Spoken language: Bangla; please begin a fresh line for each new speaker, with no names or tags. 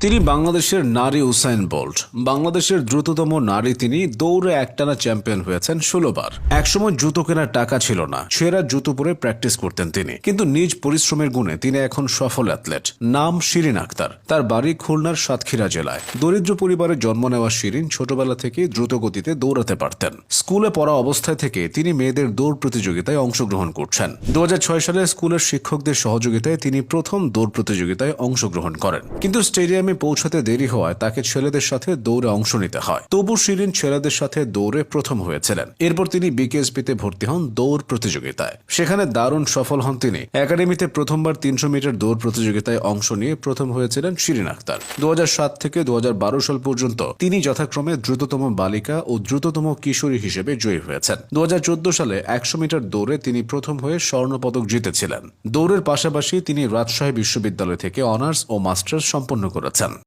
তিনি বাংলাদেশের নারী উসাইন বোল্ট। বাংলাদেশের দ্রুততম নারী তিনি দৌড়ে একটানা চ্যাম্পিয়ন হয়েছেন ষোলোবার। একসময় জুতো কেনার টাকা ছিল না, সেরা জুতো পরে প্র্যাকটিস করতেন তিনি। কিন্তু নিজ পরিশ্রমের গুণে তিনি এখন সফল অ্যাথলেট। নাম শিরিন আক্তার। তার বাড়ি খুলনার সাতক্ষীরা জেলায়। দরিদ্র পরিবারে জন্ম নেওয়া শিরিন ছোটবেলা থেকে দ্রুত গতিতে দৌড়াতে পারতেন। স্কুলে পড়া অবস্থায় থেকে তিনি মেয়েদের দৌড় প্রতিযোগিতায় অংশগ্রহণ করছেন। দু হাজার ছয় সালে স্কুলের শিক্ষকদের সহযোগিতায় তিনি প্রথম দৌড় প্রতিযোগিতায় অংশগ্রহণ করেন। কিন্তু স্টেডিয়ামে পৌঁছাতে দেরি হওয়ায় তাকে ছেলেদের সাথে দৌড়ে অংশ নিতে হয়। তবু শিরিন ছেলেদের সাথে দৌড়ে প্রথম হয়েছিলেন। এরপর তিনি বিকেএসপিতে ভর্তি হন দৌড় প্রতিযোগিতায়। সেখানে দারুণ সফল হন তিনি। একাডেমিতে প্রথমবার তিনশো মিটার দৌড় প্রতিযোগিতায় অংশ নিয়ে প্রথম হয়েছিলেন শিরিন আক্তার। দু থেকে দু হাজার বারো সাল পর্যন্ত তিনি যথাক্রমে দ্রুততম বালিকা ও দ্রুততম কিশোরী হিসেবে জয়ী হয়েছেন। দুহাজার চোদ্দ সালে একশো মিটার দৌড়ে তিনি প্রথম হয়ে স্বর্ণপদক জিতেছিলেন। দৌড়ের পাশাপাশি তিনি রাজশাহী বিশ্ববিদ্যালয় থেকে অনার্স ও মাস্টার্স সম্পন্ন করেছেন। kurzem